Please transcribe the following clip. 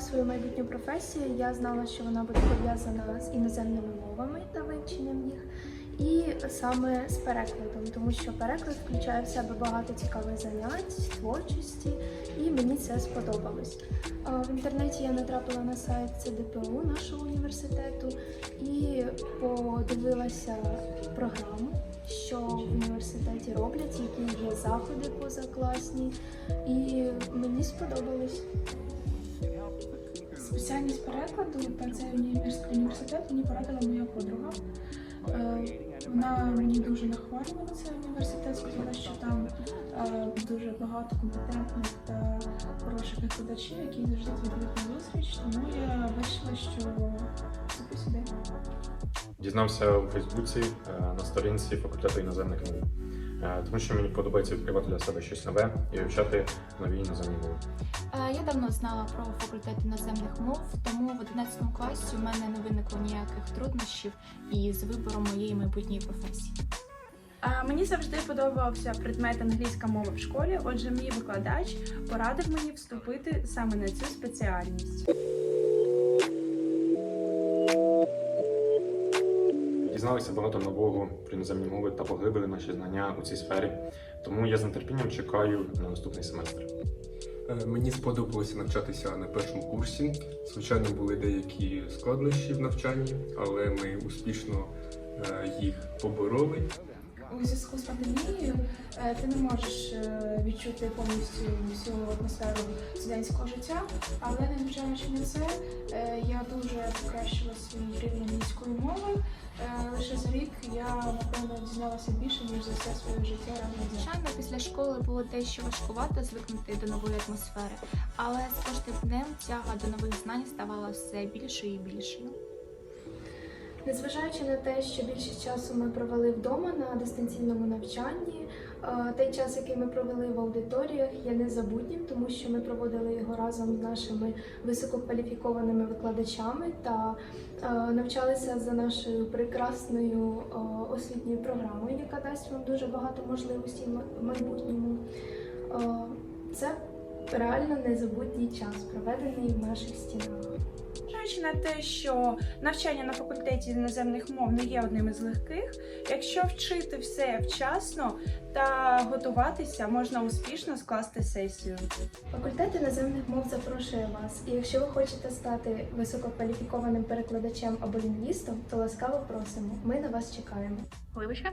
свою майбутню професію, я знала, що вона буде пов'язана з іноземними мовами та вивченням їх, і саме з перекладом, тому що переклад включає в себе багато цікавих занять, творчості, і мені це сподобалось. В інтернеті я натрапила на сайт ЦДПУ нашого університету і подивилася програму, що в університеті роблять, які є заходи позакласні, і мені сподобалось. Спеціальність перекладу та цей універс- університет мені порадила моя подруга. Е, Вона мені дуже нахвалила на цей університет, сказала, що там е, дуже багато компетентних та хороших викладачів, які завжди на зустріч. Тому я вирішила, що піду сюди. Дізнався у Фейсбуці е, на сторінці факультету іноземних мов, тому що мені подобається відкривати для себе щось нове і вивчати нові іноземні мови. Е, Я давно знала про факультет іноземних мов, тому в 11 класі у мене не виникло ніяких труднощів із вибором моєї майбутньої професії. Мені завжди подобався предмет англійська мова в школі. Отже, мій викладач порадив мені вступити саме на цю спеціальність. Дізналися багато нового про іноземні мови та поглибили наші знання у цій сфері. Тому я з нетерпінням чекаю на наступний семестр. Е, Мені сподобалося навчатися на першому курсі. Звичайно, були деякі складнощі в навчанні, але ми успішно е, їх побороли. У зв'язку з пандемією е, ти не можеш відчути повністю всю атмосферу студентського життя, але не незважаючи на це, покращила свій рівень англійської мови. Е, Лише за рік я напевно дізналася більше ніж за все своє життя Звичайно, після школи було дещо важкувато звикнути до нової атмосфери, але з кожним днем тяга до нових знань ставала все більшою і більшою. Незважаючи на те, що більшість часу ми провели вдома на дистанційному навчанні, той час, який ми провели в аудиторіях, є незабутнім, тому що ми проводили його разом з нашими висококваліфікованими викладачами та навчалися за нашою прекрасною освітньою програмою, яка дасть вам дуже багато можливостей в майбутньому. Це реально незабутній час, проведений в наших стінах. Зважаючи на те, що навчання на факультеті іноземних мов не є одним із легких, якщо вчити все вчасно та готуватися, можна успішно скласти сесію. Факультет іноземних мов запрошує вас, і якщо ви хочете стати висококваліфікованим перекладачем або лінгвістом, то ласкаво просимо. Ми на вас чекаємо. Глибочка?